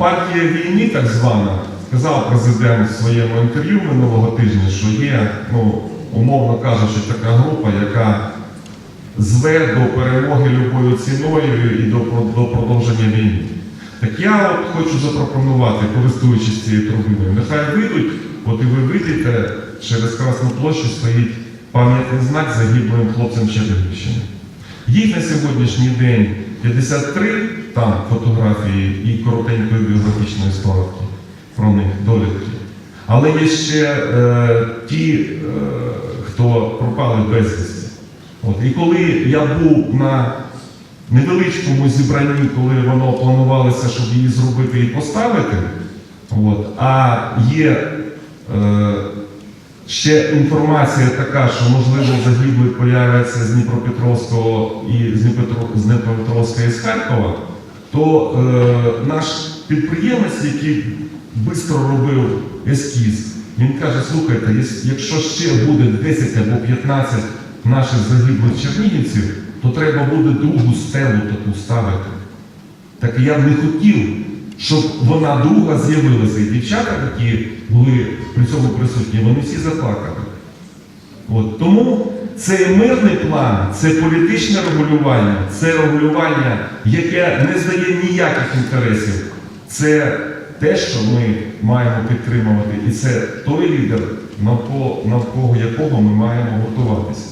партія війни, так звана, сказав президент в своєму інтерв'ю минулого тижня, що є, ну, умовно кажучи, така група, яка зве до перемоги любою ціною і до, до продовження війни. Так я от хочу запропонувати, користуючись цією трубиною, нехай вийдуть, от і ви вийдете, через Красну площу стоїть пам'ятний знак загиблим хлопцям Чернігівщини. Їх на сьогоднішній день 53 там фотографії і коротенької біографічної справки про них довідки. Але є ще е, ті, е, хто пропали безвісти. От. І коли я був на невеличкому зібранні, коли воно планувалося, щоб її зробити і поставити, от, а є е, ще інформація така, що можливо загиблі появляться з Дніпропетровського і з Дніпропетровська і з Харкова, то е, наш підприємець, який швидко робив ескіз, він каже, слухайте, якщо ще буде 10 або 15 наших загиблих чернігівців, то треба буде другу стелу таку ставити. Так я б не хотів, щоб вона друга з'явилася. І дівчата, які були при цьому присутні, вони всі заплакали. От, тому цей мирний план, це політичне регулювання, це регулювання, яке не здає ніяких інтересів. Це те, що ми маємо підтримувати, і це той лідер, навколо, навколо якого ми маємо готуватися.